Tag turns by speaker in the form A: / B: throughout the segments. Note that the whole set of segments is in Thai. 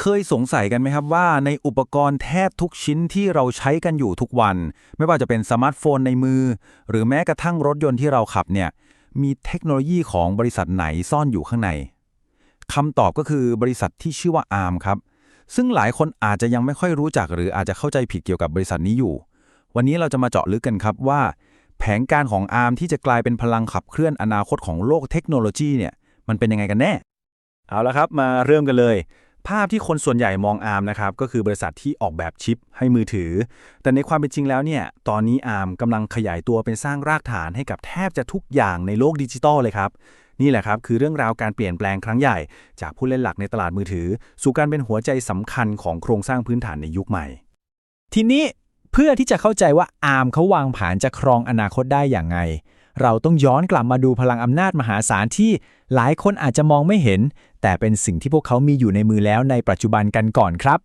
A: เคยสงสัยกันไหมครับว่าในอุปกรณ์แทบทุกชิ้นที่เราใช้กันอยู่ทุกวัน ไม่ว่าจะเป็นสมาร์ทโฟนในมือ หรือแม้กระทั่งรถยนต์ที่เราขับเนี่ยมีเทคโนโลยีของบริษัทไหนซ่อนอยู่ข้างในคำตอบก็คือบริษัทที่ชื่อว่า ARM ครับ ซึ่งหลายคนอาจจะยังไม่ค่อยรู้จัก หรืออาจจะเข้าใจผิดเกี่ยวกับบริษัทนี้อยู่ วันนี้เราจะมาเจาะลึกกันครับว่า แผนการของ ARM ที่จะกลายเป็นพลังขับเคลื่อนอนาคตของโลกเทคโนโลยีเนี่ยมันเป็นยังไงกันแน่ เอาละครับมาเริ่มกันเลย ภาพที่คนส่วนใหญ่มอง ARM นะครับก็คือบริษัทที่ออกแบบชิปให้มือถือ แต่ในความเป็นจริงแล้วเนี่ยตอนนี้ ARM กำลังขยายตัวเป็นสร้างรากฐานให้กับแทบจะทุกอย่างในโลกดิจิตอลเลยครับ นี่แหละครับคือเรื่องราวการเปลี่ยนแปลงครั้งใหญ่ จากผู้เล่นหลักในตลาดมือถือ สู่การเป็นหัวใจสำคัญของโครงสร้างพื้นฐานในยุคใหม่
B: ทีนี้เพื่อที่จะเข้าใจว่าอาร์มเขาวางผานจะครองอนาคตได้อย่างไง เราต้องย้อนกลับมาดูพลังอำนาจมหาศาลที่หลายคนอาจจะมองไม่เห็น แต่เป็นสิ่งที่พวกเขามีอยู่ในมือแล้วในปัจจุบันกันก่อนครับ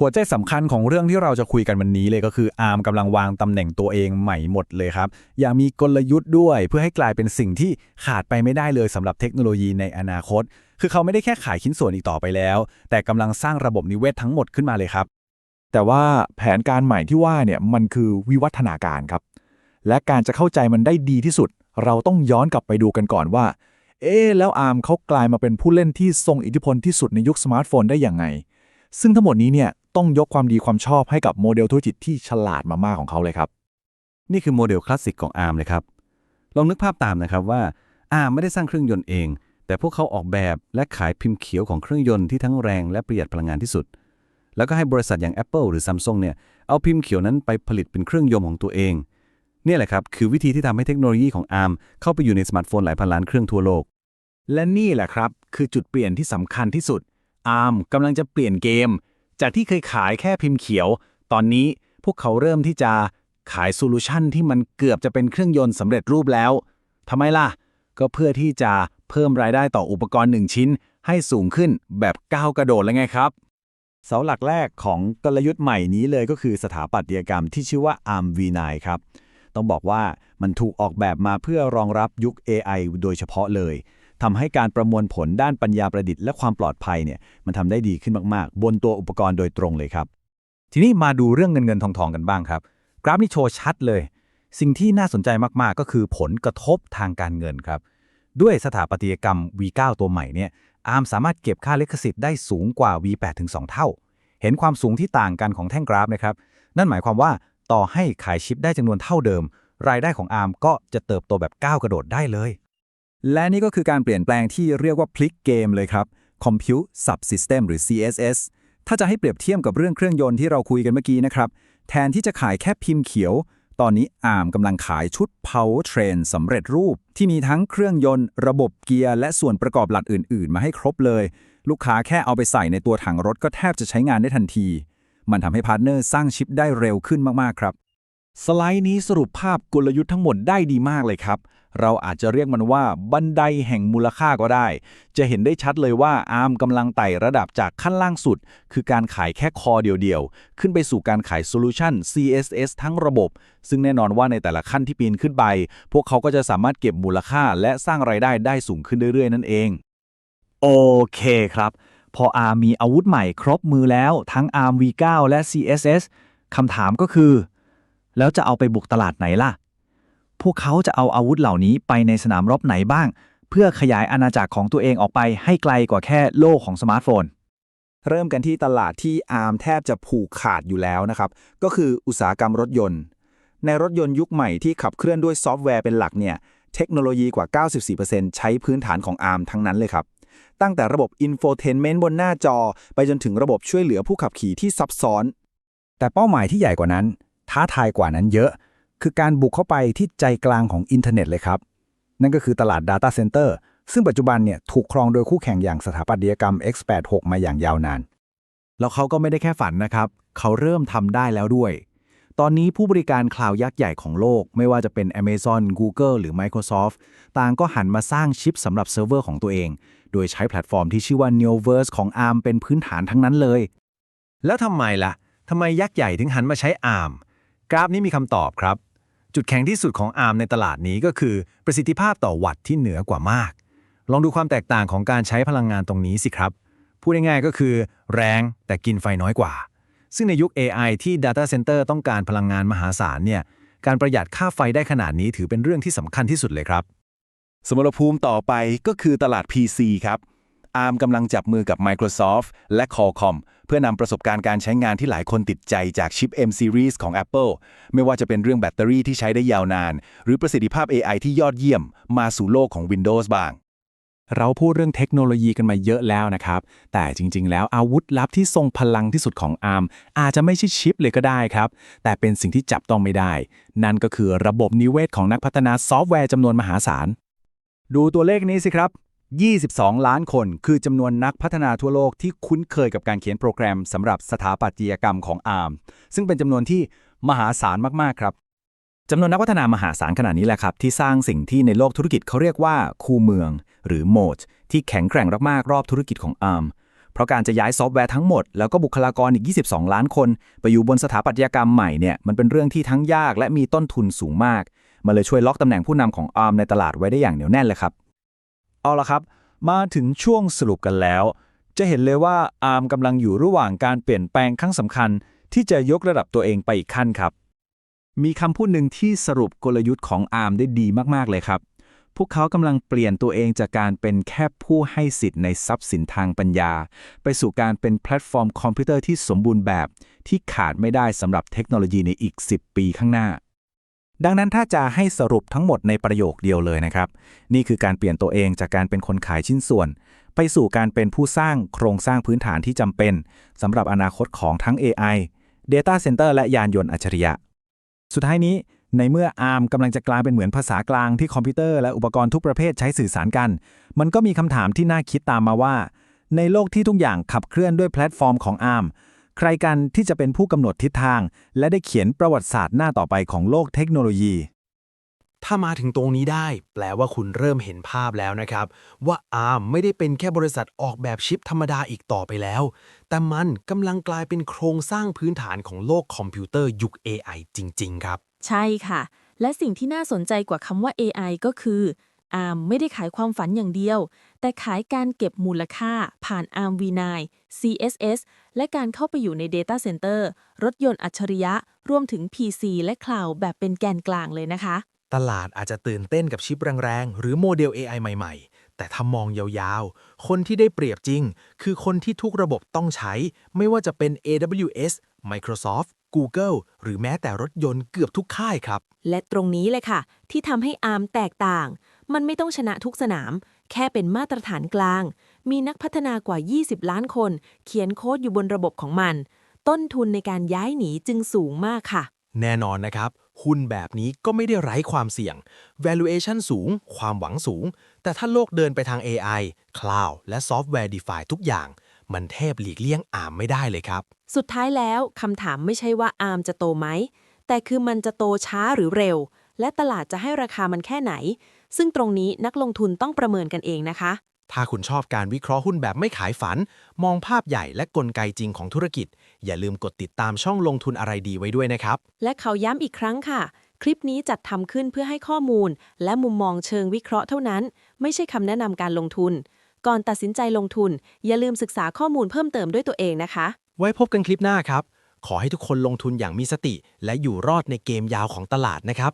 A: หัวใจสำคัญของเรื่องที่เราจะคุยกันวันนี้เลยก็คืออาร์มกำลังวางตำแหน่งตัวเองใหม่หมดเลยครับ อย่างมีกลยุทธ์ด้วย เพื่อให้กลายเป็นสิ่งที่ขาดไปไม่ได้เลยสำหรับเทคโนโลยีในอนาคต คือเขาไม่ได้แค่ขายชิ้นส่วนอีกต่อไปแล้ว แต่กำลังสร้างระบบนิเวศทั้งหมดขึ้นมาเลยครับ
C: แต่ว่าแผนการใหม่ที่ว่าเนี่ยมันคือวิวัฒนาการครับ และการจะเข้าใจมันได้ดีที่สุด เราต้องย้อนกลับไปดูกันก่อนว่า เอ๊แล้วอาร์มเขากลายมาเป็นผู้เล่นที่ทรงอิทธิพลที่สุดในยุคสมาร์ทโฟนได้อย่างไง ซึ่งทั้งหมดนี้เนี่ยต้องยกความดีความชอบให้กับโมเดลธุรกิจที่ฉลาดมากๆของเขาเลยครับ
D: นี่คือโมเดลคลาสสิกของ ARM เลยครับ ลองนึกภาพตามนะครับว่า ARM ไม่ได้สร้างเครื่องยนต์เอง แต่พวกเขาออกแบบและขายพิมพ์เขียวของเครื่องยนต์ที่ทั้งแรงและประหยัดพลังงานที่สุด แล้วก็ให้บริษัทอย่าง Apple หรือ Samsung เนี่ยเอาพิมพ์เขียวนั้นไปผลิตเป็นเครื่องยนต์ของตัวเอง นี่แหละครับ คือวิธีที่ทำให้เทคโนโลยีของ ARM เข้าไปอยู่ในสมาร์ทโฟนหลายพันล้านเครื่องทั่วโลก
A: และนี่แหละครับ คือจุดเปลี่ยนที่สำคัญที่สุด ARM กำลังจะเปลี่ยนเกม จากที่เคยขายแค่พิมพ์เขียว ตอนนี้พวกเขาเริ่มที่จะขายโซลูชันที่มันเกือบจะเป็นเครื่องยนต์สำเร็จรูปแล้วทำไมล่ะ ก็เพื่อที่จะเพิ่มรายได้ต่ออุปกรณ์หนึ่งชิ้น ให้สูงขึ้นแบบก้าวกระโดดแล้วไงครับ
C: เสาหลักแรกของกลยุทธ์ใหม่นี้เลยก็คือสถาปัตยกรรมที่ชื่อว่า ARM V9 ครับ ต้องบอกว่ามันถูกออกแบบมาเพื่อรองรับยุค AI โดยเฉพาะเลยทำให้การประมวลผลด้านปัญญาประดิษฐ์และความปลอดภัยเนี่ยมันทำได้ดีขึ้นมากๆ บนตัวอุปกรณ์โดยตรงเลยครับ
A: ทีนี้มาดูเรื่องเงินเงินทองทองกันบ้างครับ กราฟนี้โชว์ชัดเลย สิ่งที่น่าสนใจมากๆ ก็คือผลกระทบทางการเงินครับ ด้วยสถาปัตยกรรม V9 ตัวใหม่เนี่ยอาร์มสามารถเก็บค่าลิขสิทธิ์ได้สูงกว่า V8 ถึง2เท่า เห็นความสูงที่ต่างกันของแท่งกราฟนะครับ นั่นหมายความว่า ต่อให้ขายชิปได้จำนวนเท่าเดิม รายได้ของอาร์มก็จะเติบโตแบบก้าวกระโดดได้เลย และนี่ก็คือการเปลี่ยนแปลงที่เรียกว่าพลิกเกมเลยครับ Compute Subsystem หรือ CSS ถ้าจะให้เปรียบเทียบกับเรื่องเครื่องยนต์ที่เราคุยกันเมื่อกี้นะครับ แทนที่จะขายแค่พิมพ์เขียว ตอนนี้อาร์มกำลังขายชุด Powertrain สำเร็จรูป ที่มีทั้งเครื่องยนต์ ระบบเกียร์ และส่วนประกอบหลักอื่น ๆ มาให้ครบเลย ลูกค้าแค่เอาไปใส่ในตัวถังรถก็แทบจะใช้งานได้ทันที มันทำให้พาร์ทเนอร์สร้างชิปได้เร็วขึ้นมากๆครับสไลด์นี้สรุปภาพกลยุทธ์ทั้งหมดได้ดีมากเลยครับ เราอาจจะเรียกมันว่าบันไดแห่งมูลค่าก็ได้ จะเห็นได้ชัดเลยว่าอาร์มกำลังไต่ระดับจากขั้นล่างสุด คือการขายแค่คอเดียวๆ ขึ้นไปสู่การขายโซลูชัน CSS ทั้งระบบ ซึ่งแน่นอนว่าในแต่ละขั้นที่ปีนขึ้นไป พวกเขาก็จะสามารถเก็บมูลค่าและสร้างไรายได้ได้สูงขึ้นเรื่อยๆ นั่นเอง
B: โอเคครับ พอ ARM มีอาวุธใหม่ครบมือแล้วทั้ง ARM V9 และ CSS คำถามก็คือ แล้วจะเอาไปบุกตลาดไหนล่ะ พวกเขาจะเอาอาวุธเหล่านี้ไปในสนามรบไหนบ้าง เพื่อขยายอาณาจักรของตัวเองออกไปให้ไกลกว่าแค่โลกของสมาร์ทโฟน
A: เริ่มกันที่ตลาดที่อาร์มแทบจะผูกขาดอยู่แล้วนะครับ ก็คืออุตสาหกรรมรถยนต์ ในรถยนต์ยุคใหม่ที่ขับเคลื่อนด้วยซอฟต์แวร์เป็นหลักเนี่ยเทคโนโลยีกว่า 94%ใช้พื้นฐานของอาร์มทั้งนั้นเลยครับ ตั้งแต่ระบบอินโฟเทนเมนต์บนหน้าจอ ไปจนถึงระบบช่วยเหลือผู้ขับขี่ที่ซับซ้อน แต่เป้าหมายที่ใหญ่กว่านั้น ท้าทายกว่านั้นเยอะ คือการบุกเข้าไปที่ใจกลางของอินเทอร์เน็ตเลยครับ นั่นก็คือตลาด Data Center ซึ่งปัจจุบันเนี่ยถูกครองโดยคู่แข่งอย่างสถาปัตยกรรม X86 มาอย่างยาวนาน แล้วเขาก็ไม่ได้แค่ฝันนะครับ เขาเริ่มทำได้แล้วด้วย ตอนนี้ผู้บริการคลาวด์ยักษ์ใหญ่ของโลก ไม่ว่าจะเป็น Amazon Google หรือ Microsoft ต่างก็หันมาสร้างชิปสำหรับเซิร์ฟเวอร์ของตัวเอง โดยใช้แพลตฟอร์มที่ชื่อว่า Neoverse ของ ARM เป็นพื้นฐานทั้งนั้นเลย แล้วทำไมล่ะทำไมยักษ์ใหญ่ถึงหันมาใช้ ARM กราฟนี้มีคำตอบครับ จุดแข็งที่สุดของ ARM ในตลาดนี้ก็คือประสิทธิภาพต่อวัตต์ที่เหนือกว่ามาก ลองดูความแตกต่างของการใช้พลังงานตรงนี้สิครับ
E: พูดง่ายๆก็คือ แรงแต่กินไฟน้อยกว่า ซึ่งในยุค AI ที่ Data Center ต้องการพลังงานมหาศาลเนี่ยการประหยัดค่าไฟได้ขนาดนี้ถือเป็นเรื่องที่สำคัญที่สุดเลยครับ
F: สมรภูมิต่อไปก็คือตลาด PC ครับ ARM กำลังจับมือกับ Microsoft และ Qualcomm เพื่อนำประสบการณ์การใช้งานที่หลายคนติดใจจากชิป M Series ของ Apple ไม่ว่าจะเป็นเรื่องแบตเตอรี่ที่ใช้ได้ยาวนาน หรือประสิทธิภาพ AI ที่ยอดเยี่ยม มาสู่โลกของ Windows บ้าง
G: เราพูดเรื่องเทคโนโลยีกันมาเยอะแล้วนะครับ แต่จริง ๆ แล้วอาวุธลับที่ทรงพลังที่สุดของ ARM อาจจะไม่ใช่ชิปเลยก็ได้ครับ แต่เป็นสิ่งที่จับต้องไม่ได้ นั่นก็คือระบบนิเวศของนักพัฒนาซอฟต์แวร์จำนวนมหาศาล
E: ดูตัวเลขนี้สิครับ 22 ล้านคนคือจำนวนนักพัฒนาทั่วโลกที่คุ้นเคยกับการเขียนโปรแกรมสำหรับสถาปัตยกรรมของ ARM ซึ่งเป็นจำนวนที่มหาศาลมาก ๆ ครับ
H: จำนวนนักพัฒนามหาศาลขนาดนี้แหละครับ ที่สร้างสิ่งที่ในโลกธุรกิจเขาเรียกว่าคูเมือง หรือโมดที่แข็งแกร่งมากๆรอบธุรกิจของ ARM เพราะการจะย้ายซอฟต์แวร์ทั้งหมด แล้วก็บุคลากรอีก 22 ล้านคน ไปอยู่บนสถาปัตยกรรมใหม่เนี่ยมันเป็นเรื่องที่ทั้งยากและมีต้นทุนสูงมาก มันเลยช่วยล็อกตำแหน่งผู้นำของ ARM ในตลาดไว้ได้อย่างเหนียวแน่นเลยครับ
E: เอาละครับ มาถึงช่วงสรุปกันแล้ว จะเห็นเลยว่า ARM กำลังอยู่ระหว่างการเปลี่ยนแปลงครั้งสำคัญ ที่จะยกระดับตัวเองไปอีกขั้นครับ
H: มีคำพูดหนึ่งที่สรุปกลยุทธ์ของ ARM ได้ดีมากๆเลยครับ พวกเขากำลังเปลี่ยนตัวเองจากการเป็นแค่ผู้ให้สิทธิ์ในทรัพย์สินทางปัญญา ไปสู่การเป็นแพลตฟอร์มคอมพิวเตอร์ที่สมบูรณ์แบบ ที่ขาดไม่ได้สำหรับเทคโนโลยีในอีก 10 ปีข้างหน้า
G: ดังนั้นถ้าจะให้สรุปทั้งหมดในประโยคเดียวเลยนะครับ นี่คือการเปลี่ยนตัวเองจากการเป็นคนขายชิ้นส่วน ไปสู่การเป็นผู้สร้างโครงสร้างพื้นฐานที่จำเป็นสำหรับอนาคตของทั้ง AI Data Center และยานยนต์อัจฉริยะ สุดท้ายนี้ในเมื่อ ARM กำลังจะกลายเป็นเหมือนภาษากลางที่คอมพิวเตอร์และอุปกรณ์ทุกประเภทใช้สื่อสารกัน มันก็มีคำถามที่น่าคิดตามมาว่า ในโลกที่ทุกอย่างขับเคลื่อนด้วยแพลตฟอร์มของ ARM ใครกันที่จะเป็นผู้กำหนดทิศทาง และได้เขียนประวัติศาสตร์หน้าต่อไปของโลกเทคโนโลยี
A: ถ้ามาถึงตรงนี้ได้ แปลว่าคุณเริ่มเห็นภาพแล้วนะครับ ว่า ARM ไม่ได้เป็นแค่บริษัทออกแบบชิปธรรมดาอีกต่อไปแล้ว แต่มันกำลังกลายเป็นโครงสร้างพื้นฐานของโลกคอมพิวเตอร์ยุค AI จริง ๆ ครับ
I: ใช่ค่ะ และสิ่งที่น่าสนใจกว่าคำว่า AI ก็คือ ARM ไม่ได้ขายความฝันอย่างเดียว แต่ขายการเก็บมูลค่าผ่าน ARM v9 CSS และการเข้าไปอยู่ใน Data Center รถยนต์อัจฉริยะ รวมถึง PC และ Cloud แบบเป็นแกนกลางเลยนะคะ
A: ตลาดอาจจะตื่นเต้นกับชิปแรงๆ หรือโมเดล AI ใหม่ๆ แต่ถ้ามองยาวๆ คนที่ได้เปรียบจริง คือคนที่ทุกระบบต้องใช้ ไม่ว่าจะเป็น AWS Microsoft Google หรือแม้แต่รถยนต์เกือบทุกค่ายครับ
I: และตรงนี้เลยค่ะ ที่ทำให้ ARM แตกต่าง มันไม่ต้องชนะทุกสนาม แค่เป็นมาตรฐานกลาง มีนักพัฒนากว่า 20 ล้านคน เขียนโค้ดอยู่บนระบบของมัน ต้นทุนในการย้ายหนีจึงสูงมากค่ะ
A: แน่นอนนะครับ หุ้นแบบนี้ก็ไม่ได้ไร้ความเสี่ยง valuation สูง ความหวังสูง แต่ถ้าโลกเดินไปทาง AI Cloud และ Software Defined ทุกอย่าง มันแทบหลีกเลี่ยงอ่ามไม่ได้เลยครับ
I: สุดท้ายแล้วคำถามไม่ใช่ว่า ARM จะโตไหมแต่คือมันจะโตช้าหรือเร็ว และตลาดจะให้ราคามันแค่ไหน ซึ่งตรงนี้นักลงทุนต้องประเมินกันเองนะคะ
A: ถ้าคุณชอบการวิเคราะห์หุ้นแบบไม่ขายฝัน มองภาพใหญ่และกลไกจริงของธุรกิจ อย่าลืมกดติดตามช่องลงทุนอะไรดีไว้ด้วยนะครับ
I: และเขาย้ำอีกครั้งค่ะ คลิปนี้จัดทำขึ้นเพื่อให้ข้อมูล และมุมมองเชิงวิเคราะห์เท่านั้น ไม่ใช่คำแนะนำการลงทุน ก่อนตัดสินใจลงทุน อย่าลืมศึกษาข้อมูลเพิ่มเติมด้วยตัวเองนะคะ
A: ไว้พบกันคลิปหน้าครับ ขอให้ทุกคนลงทุนอย่างมีสติ และอยู่รอดในเกมยาวของตลาดนะครับ